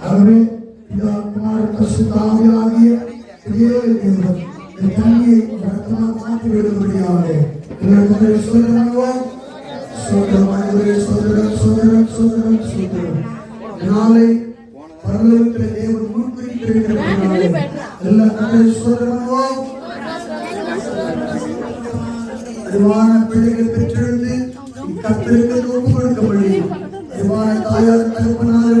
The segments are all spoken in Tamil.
ஆகவே பிதா குமார் பரிசுத்த ஆவியாகிய இதே தேவன் இந்த தண்ணியை ரத்தமாக மாற்றி விடும்படியாக எல்லாருக்கும் சோதனை பண்ணுவோம் சோதரம் ஆண்டவரே சோதரம் சோதரம் சோதரம் சோதரம் நாளை பரலோகத்தில் தேவன் முன்குறித்திருக்கிறதுனாலே எல்லா கதை சோதரம் பண்ணுவோம் அறிவான பிள்ளைகள் பெற்றெடுத்து கத்திற்கு ஒப்பு கொடுக்க முடியும் அறிவான தாயார் தகப்பனார்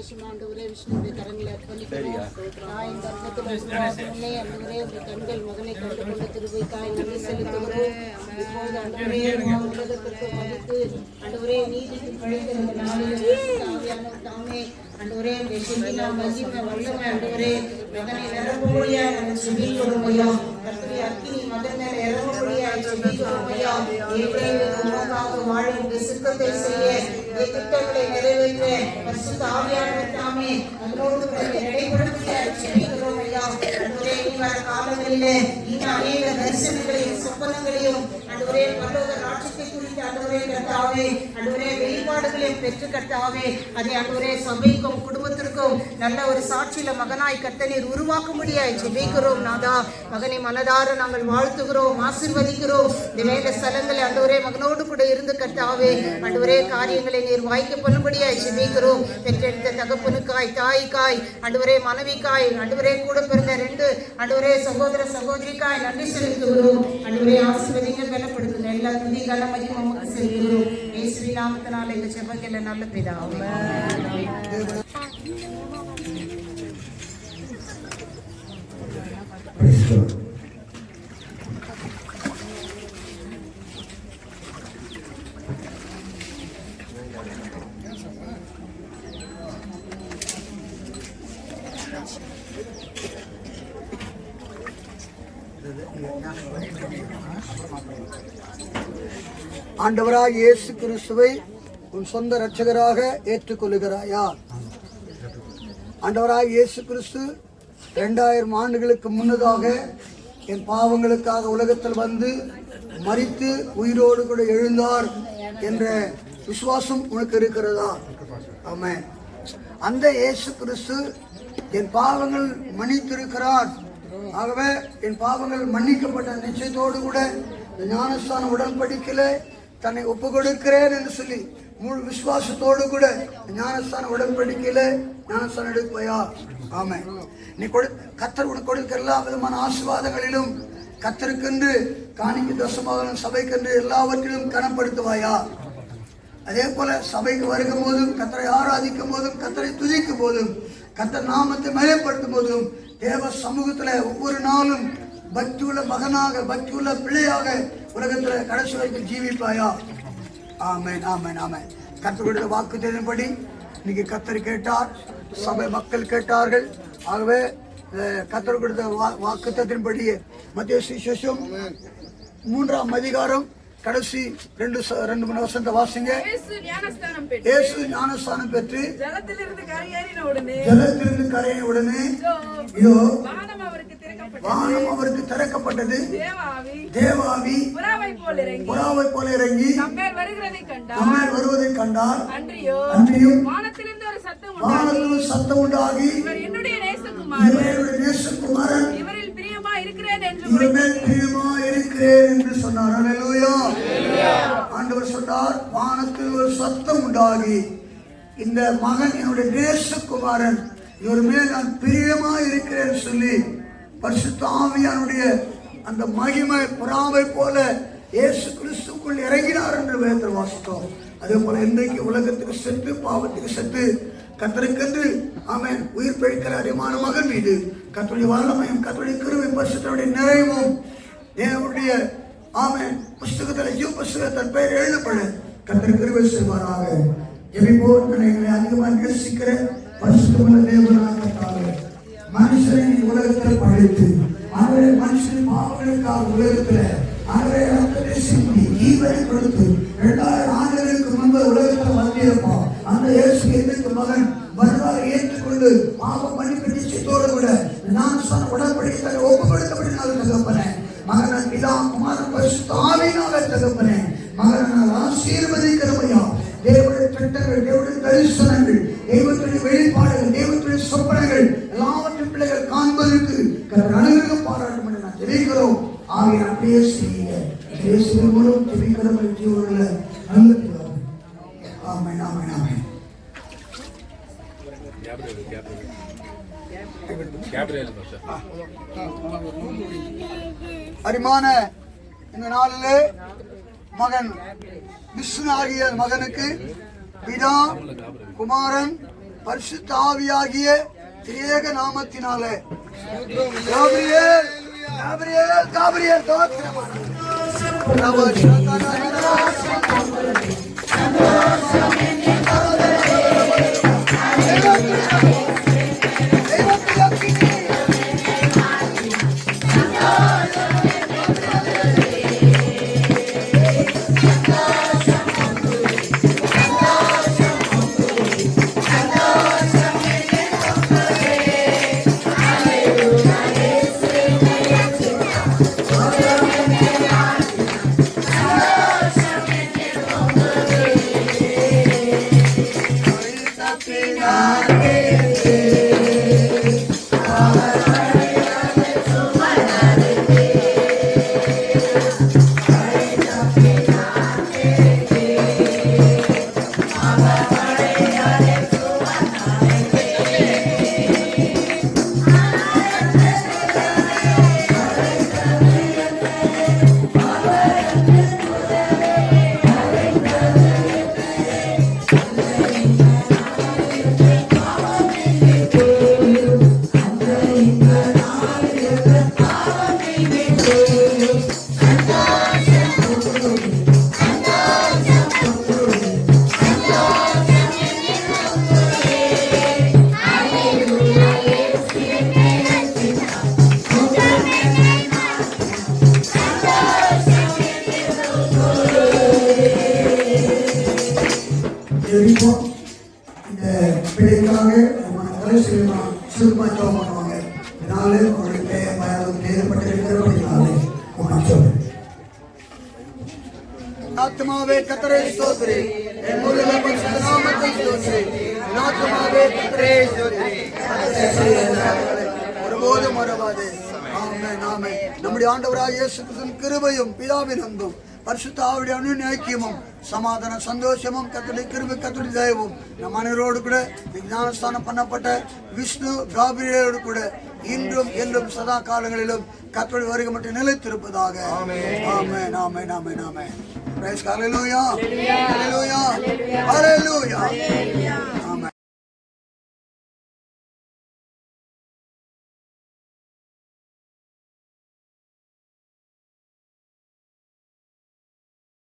விசேஷமா ஆண்டவரே விஷ்ணுடைய கரங்களை அர்ப்பணிக்கிறோம் உருவாக்குள்ளே ஆண்டவரே உடைய கண்கள் மகனை கண்டு கொண்ட திருவைக்காய் நன்றி செலுத்துகிறோம் இப்பொழுது ஆண்டவரே உம் உலகத்திற்கு மதித்து நாளில் ஆவியானவர் தாமே ஆண்டவரே உடைய செந்தினா மகிமை வல்லமை ஆண்டவரே மகனை நிரப்பும்படியா நாங்கள் செபிக்கிறோம் ஐயா. அக்கினி மகன் மேல இறங்கும்படியா செபிக்கிறோம் ஏற்கனவே உமக்காக வாழும் இந்த சித்தத்தை செய்ய இந்த திட்டங்களை நிறைவேற்ற பரிசுத்த ஆவியானவர் தாமே அதனோடு இனி வர காலங்களிலே இன்னும் அநேக தரிசனங்களையும் சொப்பனங்களையும் ராட்சத்தை குறித்து கர்த்தாவே வெளிப்பாடுகளையும் பெற்று கர்த்தாவே அதை அன்றுவரே சபைக்கும் குடும்பத்திற்கும் நல்ல ஒரு சாட்சியில மகனாய் கத்தனீர் உருவாக்க முடியாது ஜெபிக்கிறோம் நாதா. மகனை மனதார நாங்கள் வாழ்த்துகிறோம் ஆசீர்வதிக்கிறோம். இந்த வேலை ஸ்தலங்களை அன்றுவரே மகனோடு கூட இருந்து கர்த்தாவே அன்றுவரே காரியங்களை நீர் வாய்க்க பண்ணும்படியாய் ஜெபிக்கிறோம். பெற்றெடுத்த தகப்பனுக்காய் தாய்க்காய் அன்றுவரே மனைவிக்காய் அன்றுவரே கூட பிறந்த ரெண்டு அன்றுவரே சகோதர சகோதரிக்காய் நன்றி செலுத்துகிறோம். அன்றுவரே ஆசிர்வதிங்க பலப்படுத்துங்க. எல்லா துதி கனமதியும் நமக்கு இயேசுவின் நாமத்தினால இந்த செபங்களை நல்ல பிதாவே Praise God. ஆண்டவராக இயேசு கிறிஸ்துவை உன் சொந்த இரட்சகராக ஏற்றுக்கொள்கிறாயா ஆண்டவராக இயேசு கிறிஸ்து ரெண்டாயிரம் ஆண்டுகளுக்கு முன்னதாக என் பாவங்களுக்காக உலகத்தில் வந்து மறித்து உயிரோடு கூட எழுந்தார் என்ற விசுவாசம் உனக்கு இருக்கிறதா? ஆமென். அந்த இயேசு கிறிஸ்து என் பாவங்கள் மன்னித்திருக்கிறார். ஆகவே என் பாவங்கள் மன்னிக்கப்பட்ட நிச்சயத்தோடு கூட ஞானஸ்தான உடன்படிக்கலை தன்னை ஒப்பு கொடுக்கிறேன் என்று சொல்லி முழு விசுவாசத்தோடு கூட ஞானஸ்தான உடன்படிக்கையில ஞானஸ்தானம் எடுப்பையா ஆமை நீ கொடு கத்தர் உனக்கு கொடுக்கிற எல்லா விதமான ஆசீர்வாதங்களிலும் கத்தருக்கென்று காணிக்கு தசமாகலும் சபைக்கென்று எல்லாவற்றிலும் கனப்படுத்துவாயா? அதே போல சபைக்கு வருகும் போதும் கத்தரை ஆராதிக்கும் போதும் கத்தரை துதிக்கும் போதும் கத்தர் நாமத்தை மயப்படுத்தும் போதும் தேவ சமூகத்துல ஒவ்வொரு நாளும் பக்தியுள்ள மகனாக பக்தியுள்ள பிள்ளையாக உலகத்துல கடைசி வரைக்கும் ஜீவிப்பாயா? ஆமென் ஆமென் ஆமென். கத்தருடைய வாக்கு இன்னைக்கு கத்தர் கேட்டார் சபை மக்கள் கேட்டார்கள். ஆகவே கத்தர் கொடுத்த வாக்கு தத்தின்படியே மத்திய சுவிசேஷம் மூன்றாம் அதிகாரம் கடைசி ரெண்டு ரெண்டு மூணு வருஷத்தை வாசிங்க. இயேசு ஞானஸ்தானம் பெற்று ஜலத்திலிருந்து கரையேறின உடனே ஜலத்திலிருந்து கரையை உடனே இதோ வானம் அவருக்கு திறக்கப்பட்டது. தேவாவி புறாவை போல் இறங்கி நம்மேல் வருவதை கண்டார். அன்றியோ அன்றியும் வானத்திலிருந்து ஒரு சத்தம் உண்டாகி இவர் என்னுடைய நேசகுமாரன். இவரில் பிரியமா இருக்கிறேன் என்று சொன்னார். ஆண்டவர் சொன்னார் வானத்தில் ஒரு சத்தம் உண்டாகி இந்த மகன் என்னுடைய நேசகுமாரன் இவர் மேல் நான் பிரியமா இருக்கிறேன் சொல்லி பரிசுத்தாவியானுடைய அந்த மகிமை புறாவை போல இயேசு கிறிஸ்துக்குள் இறங்கினார் என்று வேதத்தில் வாசித்தோம். அதே போல இன்றைக்கு உலகத்துக்கு சென்று பாவத்துக்கு செத்து கத்தருக்கென்று அவன் உயிர் பிழைக்கிற அறிமான மகன் மீது கத்தருடைய வல்லமையும் கத்தருடைய கிருவி பரிசுத்தனுடைய நிறைவும் தேவனுடைய ஆமன் புஸ்தகத்தில் ஜீவ புஸ்தகத்தில் பெயர் எழுதப்பட கத்தர் கிருவை செய்வாராக. ஜெபிப்போர் எங்களை அதிகமாக நேசிக்கிற பரிசுத்தமுள்ள தேவனாக மனுஷனை உலகத்தில் படைத்து அவரை மனுஷன் பாவங்களுக்காக உலகத்தில் அவரை ரத்தத்தை சிந்தி ஈவரை கொடுத்து இரண்டாயிரம் ஆண்டுகளுக்கு முன்பு உலகத்தில் வந்திருப்பா அந்த இயேசு எங்களுக்கு மகன் வருவாரை ஏற்றுக்கொண்டு பாவம் மன்னிப்பு நிச்சயத்தோடு கூட நான் சொன்ன உடன்படிக்கை ஒப்பு கொடுத்தபடினால தகப்பனே மகன பிதா குமாரன் பரிசுத்த ஆவியினால தகப்பனே மகனால் ஆசீர்வதிக்கிறமையா தேவனுடைய திட்டங்கள் தேவனுடைய தரிசனங்கள் தெய்வத்துடைய வெளிப்பாடுகள் தெய்வத்துடைய சொப்பனங்கள் எல்லாவற்றையும் பிள்ளைகள் காண்பதற்கு கர்த்தர் பாராட்டும் என்று நான் தெரிவிக்கிறோம். ஆகிய அப்படியே செய்யுங்க இயேசுவின் மூலம் தெரிவிக்கிற ஜீவனுள்ள நல்ல பிதாவே. ஆமென் ஆமென். அரிமான இந்த நாளிலே மகன் விஷ்ணு ஆகிய மகனுக்கு பிதா குமாரன் பரிசுத்த ஆவியாகிய திரியேக நாமத்தினாலே. காபிரியேல் காபிரியேல் காபிரியேல் தோத்திரமான Happy you. ஆத்மாவே கத்தரை ஸ்தோத்திரி என் முழு நாமத்தை ஸ்தோத்திரி என் ஆத்மாவே கத்தரை நன்மைகளை ஒருபோதும் மறவாதே. ஆமென் ஆமென். நம்முடைய ஆண்டவராக இயேசு கிருபையும் பிதாவின் அன்பும் பரிசுத்த ஆவுடைய அணுவின் ஐக்கியமும் சமாதான சந்தோஷமும் கத்துடைய கிருபை கத்துடைய தயவும் நம் அனைவரோடு கூட ஞானஸ்தானம் பண்ணப்பட்ட விஷ்ணு காபிரியோடு கூட இன்றும் என்றும் சதா காலங்களிலும் கத்துடைய வருகை மட்டும் நிலைத்திருப்பதாக. ஆமென் ஆமென் ஆமென். Praise hallelujah. Hallelujah. Hallelujah. hallelujah. hallelujah.